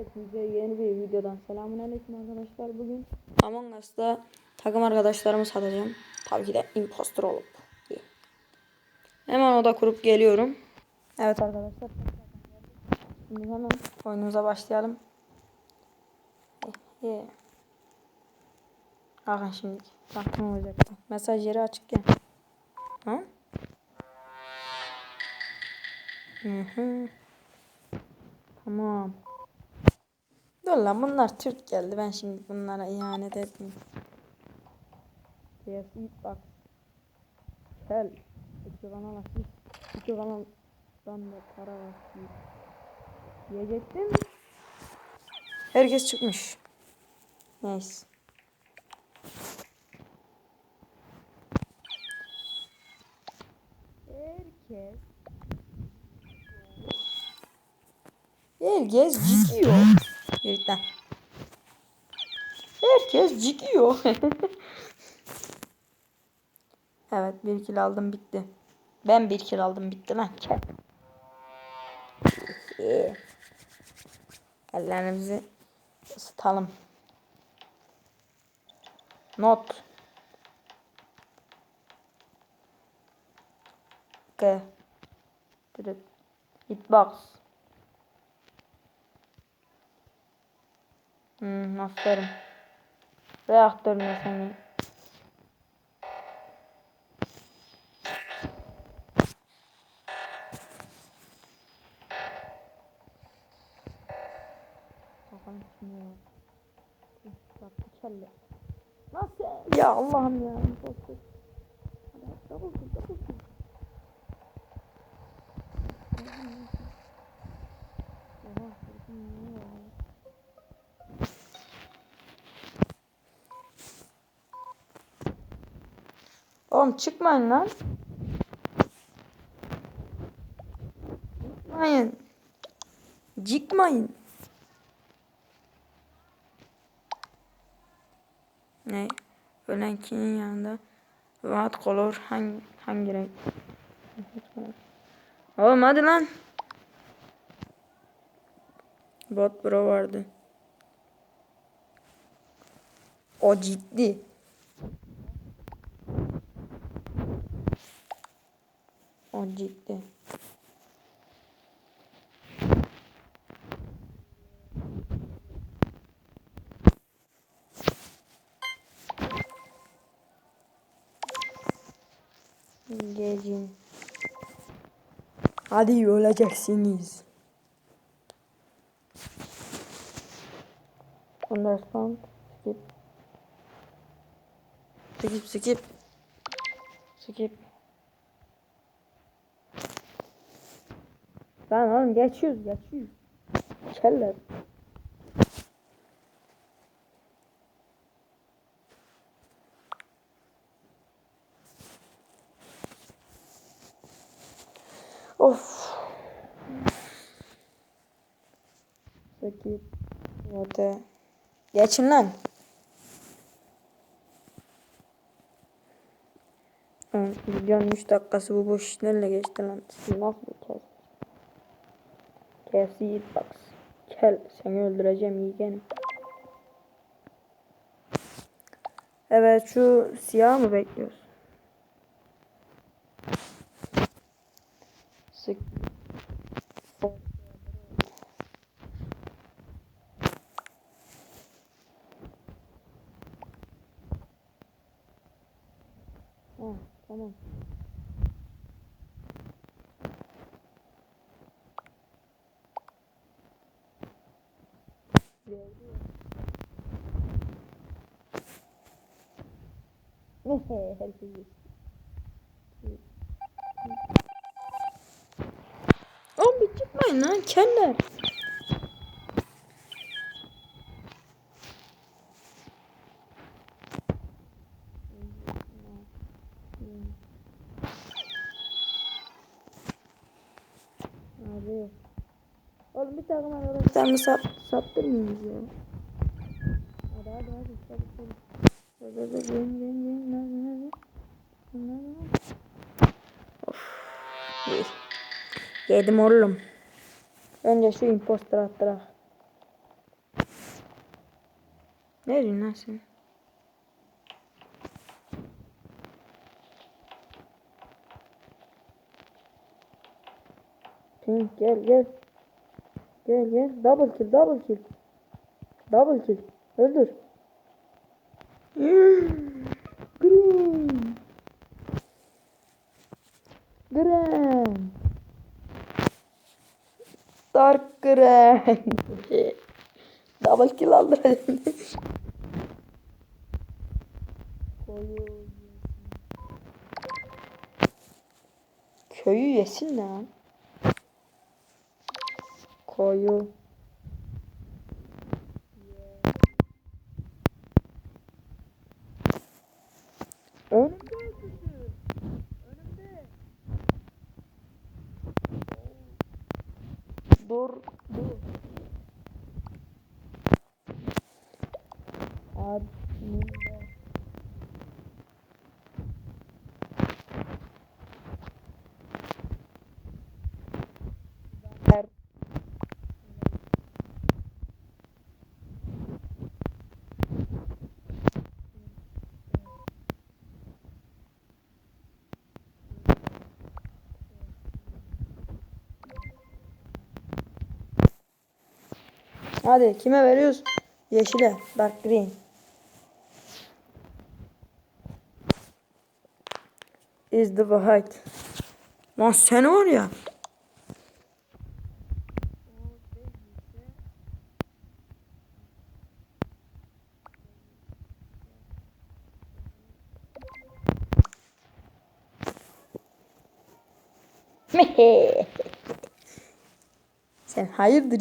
Hepinize yeni bir videodan selamünaleyküm arkadaşlar. Bugün Among Us'ta takım arkadaşlarımı satacağım. Tabii ki de impostor olup. Hemen oda kurup geliyorum. Evet arkadaşlar. Şimdi hemen oyunumuza başlayalım. Yeah. Bakın şimdi. Baktım olacak. Mesaj yeri açık ya. Ha? Hı hı. Tamam. Dur lan bunlar Türk geldi. Ben şimdi bunlara ihanet etmeyeyim. KFC bak. Gel. İki kanal açmış. İki kanaldan da para var. Diyecektim. Herkes çıkmış. Neyse. Herkes Herkes cikiyor. Gerçekten. Herkes cikiyor. evet bir kilo aldım bitti. Ben bir kilo aldım bitti lan. Ellerimizi ısıtalım. Not. G. Hitbox. Hmm, aferin. Reaktörüne seni. Bakalım şimdi ya. Bak bu kelle. Nasıl? Ya Allah'ım ya. Impostor. Hadi double kill, double kill. Oha, korkum ne ya? Çıkmayın lan. Çıkmayın. Çıkmayın. Ne? Ölenkinin yanında What color hangi hangi renk? Oğlum hadi lan. Bot bro vardı. O ciddi. O ciddi. Gelin. Hadi öleceksiniz. Understand. Skip. Skip skip. Skip. Lan oğlum geçiyoruz geçiyoruz. Keller. Of. Skip. Vote. Geçin lan. Videonun 3 dakikası bu boş işlerle geçti lan. Siz nasıl bir kez? KFC Eatbox. Kel seni öldüreceğim yeğenim. Evet şu siyah mı bekliyoruz? Sık. Ha, tamam. Herkes Oğlum bir çıkmayın lan keller. Abi. Oğlum bir takım arkadaşlar mı sat, sattırmıyoruz ya. Hadi hadi hadi. Çabuk çabuk. Hadi hadi gel gel gel. Nerede nerede? Nerede? Of. İyi. Yedim oğlum. Önce şu impostor attırak. Ne diyorsun lan sen? Pink gel gel. Gel gel. Double kill double kill. Double kill. Öldür. Green. Green. Dark green. double kill aldı. Köyü yesin lan koyu. On Dur, dur. Admin Hadi kime veriyoruz? Yeşile. Dark green. Is the white. Lan sen var ya. Sen hayırdır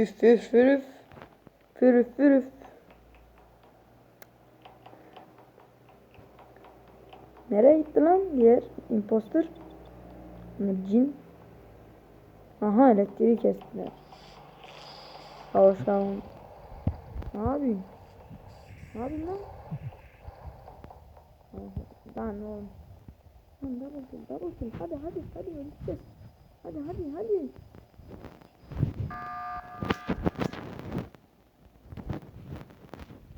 yeğenim? Püf püf pürüf. Pürüf pürüf. Nereye gitti lan diğer imposter? Ne cin? Aha elektriği kestiler. Kavuşalım. Ne yapayım? Ne yapayım lan? Ne oğlum? Lan double kill, double kill. Hadi hadi hadi öleceğiz. Hadi hadi hadi.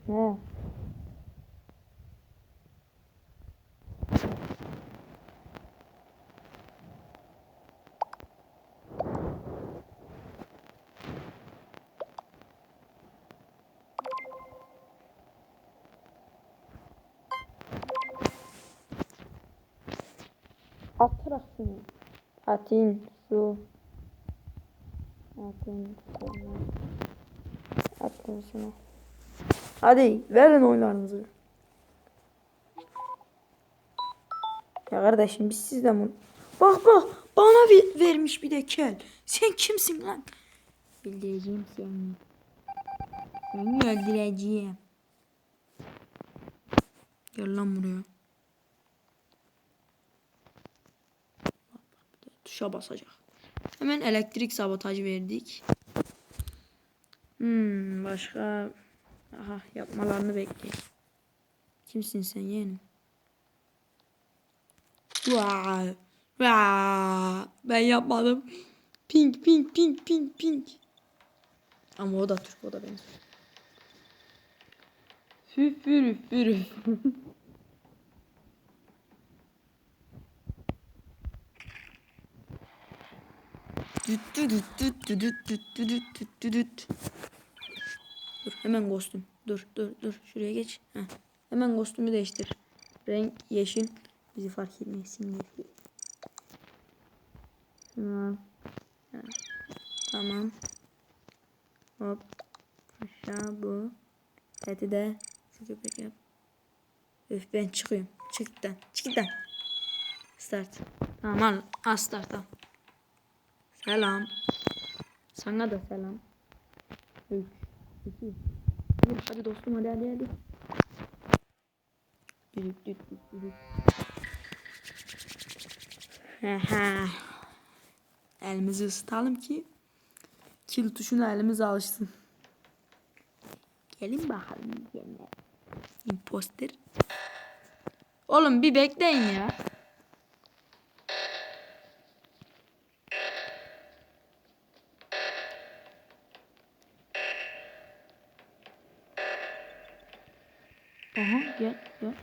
Ne? Atrasın. Atayım su. Atayım su. Atayım su. Hadi verin oylarınızı. Ya kardeşim biz sizden bunu... Bak bak bana ver- vermiş bir de kel. Sen kimsin lan? Bildireceğim seni. Seni öldüreceğim. Gel lan buraya. Tuşa basacak. Hemen elektrik sabotajı verdik. Hmm, başka aha yapmalarını bekleyin. Kimsin sen yeğenim? Vaa, vaa, ben yapmadım. Pink pink pink pink pink. Ama o da Türk o da benim. Füfür üfür. Düt düt düt düt düt düt düt düt düt düt. Dur hemen kostüm. Dur dur dur. Şuraya geç. Heh. Hemen kostümü değiştir. Renk yeşil. Bizi fark etmesin diye. Tamam. Tamam. Hop. Aşağı bu. Hadi de. Şu köpek. Öf ben çıkıyorum. Çık gitten. Çık gitten. Start. Tamam al. Start. Selam. Sana da selam. 3, 2, 1. Hadi dostum hadi hadi hadi. Düdük düdük düdük. Elimizi ısıtalım ki kill tuşuna elimiz alışsın. Gelin bakalım yerine. Imposter. Oğlum bir bekleyin ya. Gel.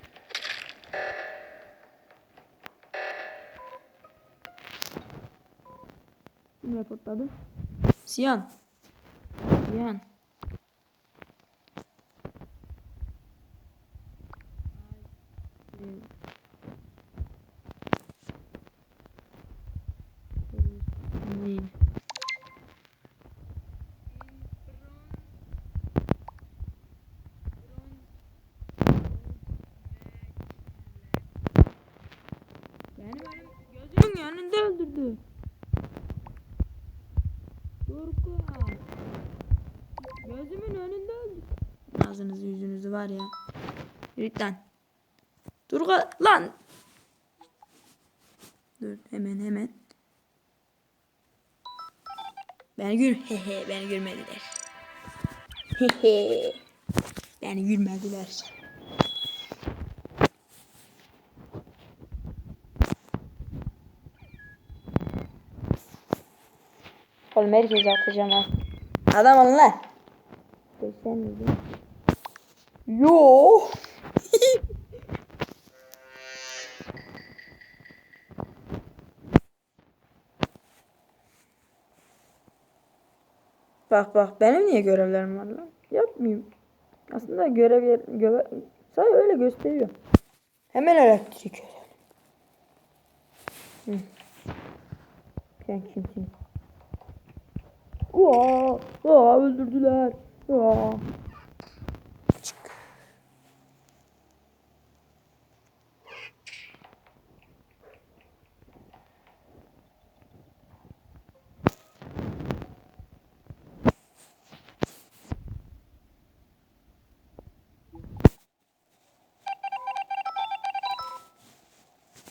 Kim raportladı? Siyan. Siyan. Değil. Beni benim gözümün öldürdü. Durgun. Gözümün önünde öldü. Ağzınızı yüzünüzü var ya. Lan. Durgun lan. Dur hemen hemen. Beni gül. Hehe beni gülmediler. Hehe. Beni gülmediler. Oğlum herkese atacağım ha. Adam lan. Sen miydin? Yo. bak bak benim niye görevlerim var lan? Yapmayayım. Aslında görev yer, görev, sadece öyle gösteriyor. Hemen elektrik. Hı. Sen kimsin? Oha, oha öldürdüler. Oha. Çık.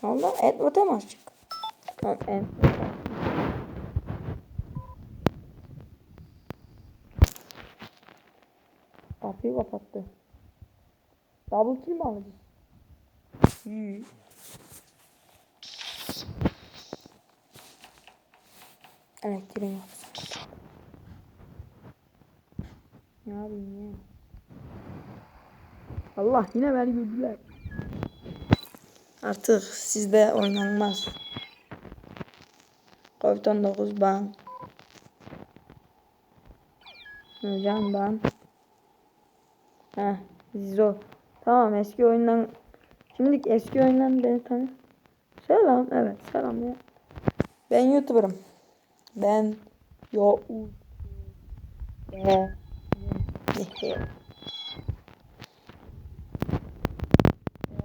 Allah Edward'a mı açık? Tamam Edward. Kapıyı kapattı. Double kill mi alacağız? Hmm. Elektriğin yapsın. Ne yapayım ya? Allah yine beni gördüler. Artık sizde oynanmaz. Covid-19 ban. Hocam ban. Heh, Zizo. Tamam eski oyundan Şimdi eski oyundan beni tanı. Selam. Evet selam ya. Ben YouTuber'ım. Ben yo Be.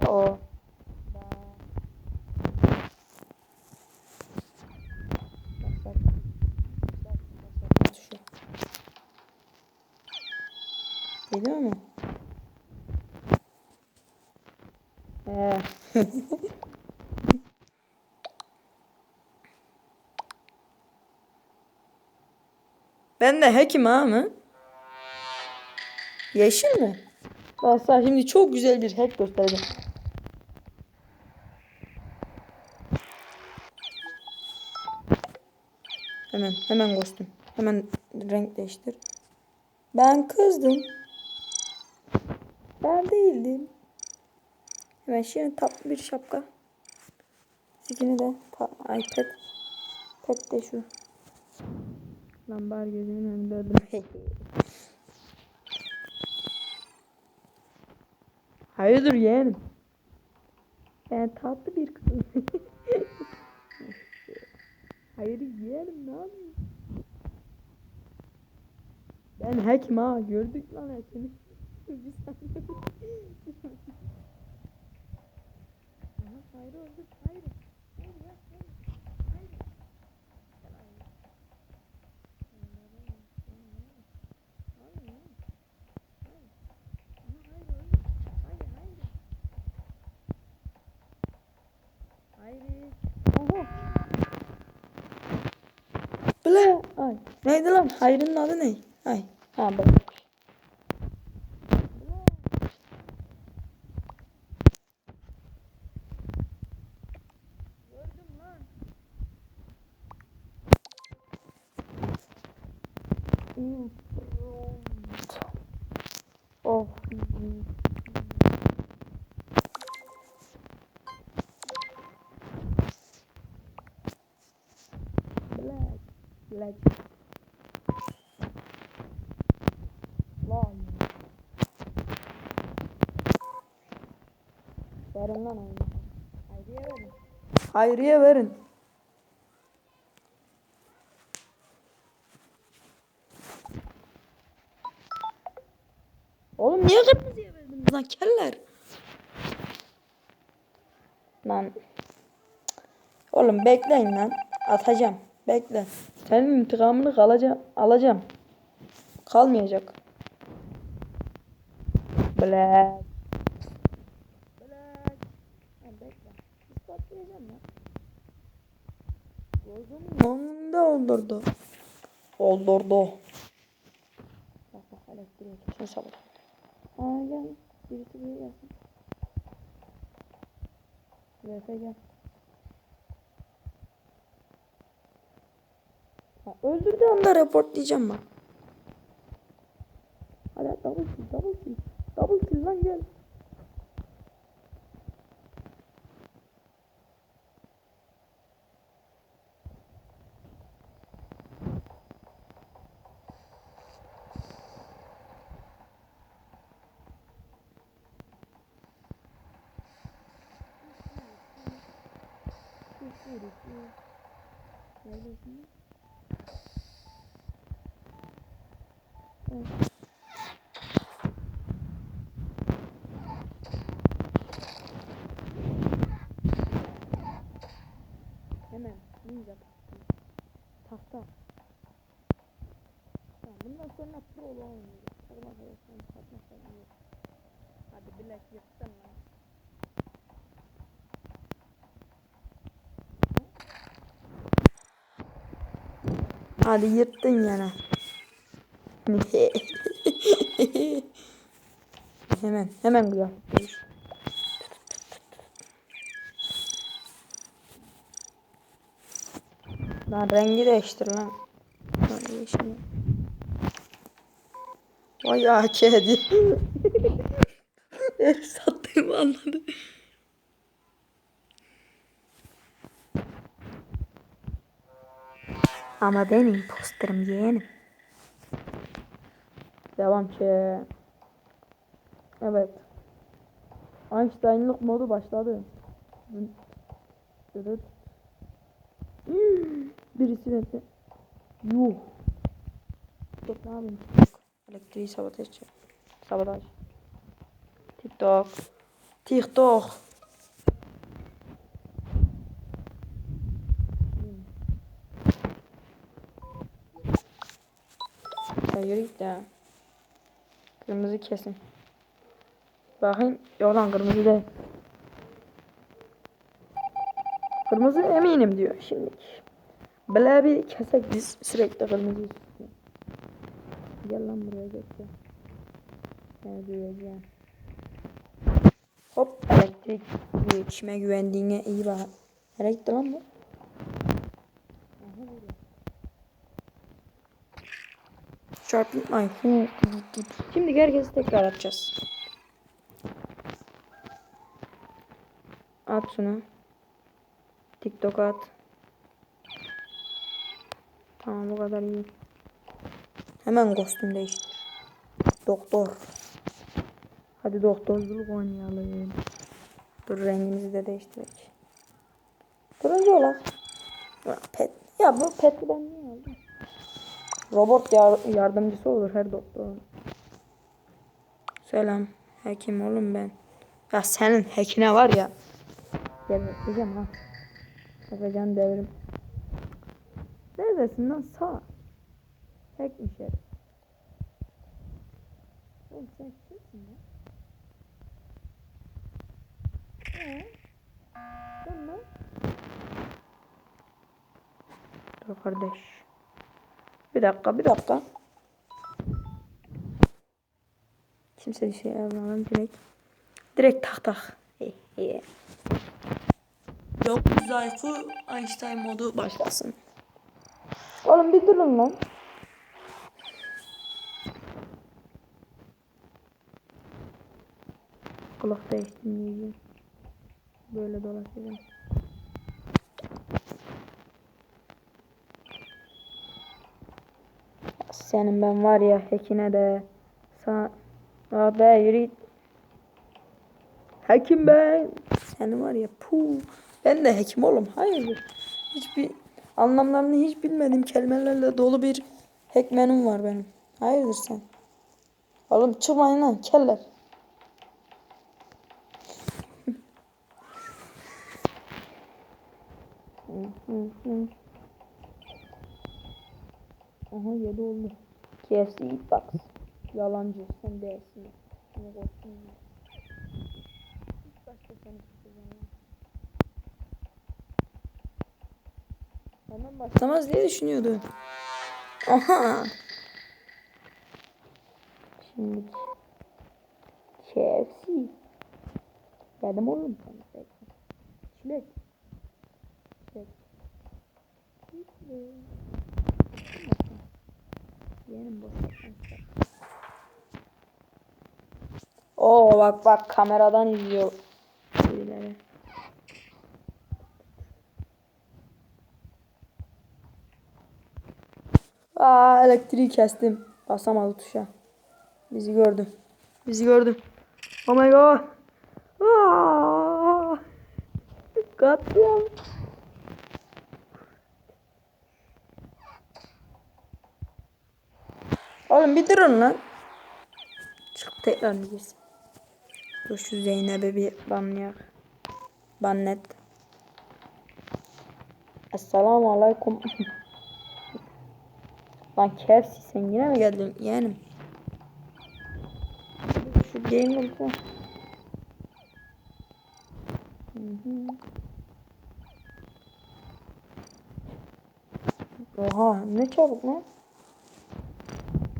o. Geliyor mu? Ee. Ben de hack'im ha mı? Yeşil mi? Sana şimdi çok güzel bir hack göstereceğim. Hemen hemen kostüm. Hemen renk değiştir. Ben kızdım. Ben değildim. Hemen şimdi tatlı bir şapka. Sikini de iPad. Pet de şu. Lan bari gözümün önünde öldüm. Hayırdır yeğenim? Ben tatlı bir kızım. Hayır yeğenim ne yapıyorsun? Ben hakim ha gördük lan hakimi. bir saniye. Aha, hayır oldu. Hayır Böyle ay. Neydi lan? Hayrının adı ne? Ay. Ha bak. Gördüm. Black. Lan. Verin lan oyunu. Hayriye verin. Hayriye verin. Oğlum niye kırmızıya verdiniz lan keller? Lan. Oğlum bekleyin lan. Atacağım. Bekle. Senin intikamını alacağım. Alacağım. Kalmayacak. Black. Black. Bekle. İspatlayacağım lan. Gözümün önünde oldurdu. Oldurdu. Bak bak elektriğe kesin sabır. Aa gel. Birisi buraya gelsin. Vefe gel. Ha, öldürdüğü anda reportlayacağım bak. Hadi double kill, double kill. Double kill lan gel. Neredesin? Evet. Hemen ninja tahta. Tamam, bundan sonra pro oynayacağız. Takım arkadaşlarım satmasam yok. Hadi bilek yırttın lan. Hadi yırttın yine. hemen hemen güzel. Lan rengi değiştir lan. Yeşil. Vay AK diye. Herif sattığımı anladı. Ama ben imposterım yeğenim. Devam ki. Evet. Einstein'lık modu başladı. Evet. Birisi beni. Yuh. TikTok ne yapayım? Elektriği sabotaj. Sabotaj. TikTok. TikTok. Ya yürü git ya. Kırmızı kesin. Bakayım. Yok lan kırmızı değil. Kırmızı eminim diyor şimdi. Böyle bir kesek biz sürekli kırmızı. Gel lan buraya. Gel duyacağım. Hop elektrik. Kime güvendiğine iyi bak. Nereye gitti lan bu? Aha burada. Çarpayım. Ay. Şimdi herkesi tekrar atacağız. At şunu. TikTok at. Tamam bu kadar iyi. Hemen kostüm değiştir. Doktor. Hadi doktorculuk oynayalım. Dur rengimizi de değiştirelim. Turuncu olak. Ya, pet. Ya bu peti ben niye? Robot yar yardımcısı olur her doktorun. Selam. Hekim oğlum ben. Ya senin hekine var ya. Geberteceğim ha. Yapacağım devrim. Neredesin lan sağ? Hekmiş herif. Oğlum sen kimsin lan? Ee? Sen lan? Dur kardeş. Bir dakika bir dakika. Kimse bir şey yapmadan direkt. Direkt tak tak. Yok Zayku Einstein modu başlasın. Oğlum bir durun lan. Kulak değiştirmeyeceğim. Böyle dolaşacağım. Senin ben var ya hekine de sa Abi yürü git. Hekim ben. Senin var ya pu. Ben de hekim oğlum. Hayırdır? Hiçbir anlamlarını hiç bilmediğim kelimelerle dolu bir hekmenim var benim. Hayırdır sen? Oğlum çıkmayın lan keller. Aha yedi oldu. KFC Eat Box. Yalancı sen değilsin. Seni korktum ya. Başka seni tutacağım. Hemen başlamaz diye düşünüyordu. Aha. Şimdi KFC. Geldim oğlum. Çilek. Çilek. Çilek. Boş yapma. Oo bak bak kameradan izliyor birileri. Aa elektriği kestim. Basamadı tuşa. Bizi gördü. Bizi gördü. Oh my god. Aa! Katliam. Oğlum bir durun lan. Çık tekrar mı girsin? Dur şu Zeynep'e bir banlayak. Bannet. Esselamu aleyküm. Lan Kefsi sen yine mi geldin yeğenim? Şu. Hı hı. Oha ne çabuk lan.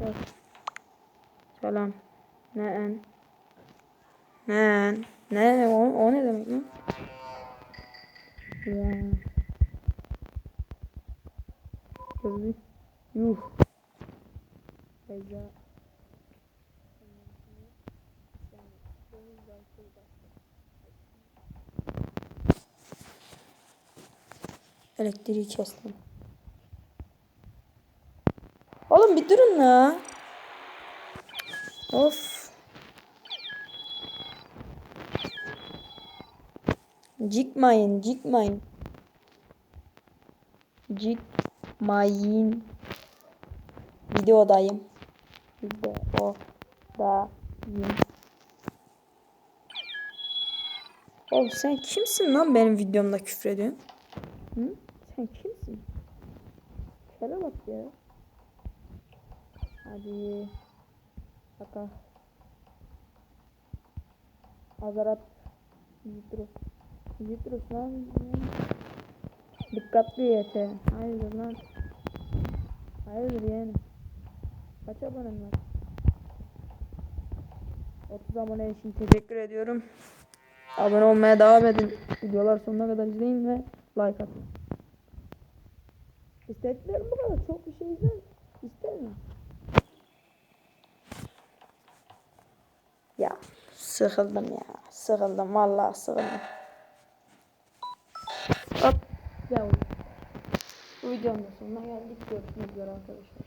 Bak. Selam. Ne en? Ne en? Ne o, o ne demek lan? Ya. Gözü. Yuh. Beyza. Elektriği kestim. Oğlum bir durun la. Of. Cikmayın, cikmayın. Cikmayın. Videodayım. Videodayım. Oğlum sen kimsin lan benim videomda küfür ediyorsun? Hı? Sen kimsin? Şöyle bak ya. Hadi. Baka. Azarat. Yitros. Yitros lan. Dikkatli yete. Hayırdır lan. Hayırdır yeğenim. Kaç abonem var? 30 abone için teşekkür ediyorum. Abone olmaya devam edin. Videolar sonuna kadar izleyin ve like atın. İstediklerim bu kadar. Çok bir şey izler. İstemiyorum. Ya sıkıldım ya. Sıkıldım vallahi sıkıldım. Hop. Ya Bu videonun sonuna geldik. Görüşmek üzere arkadaşlar.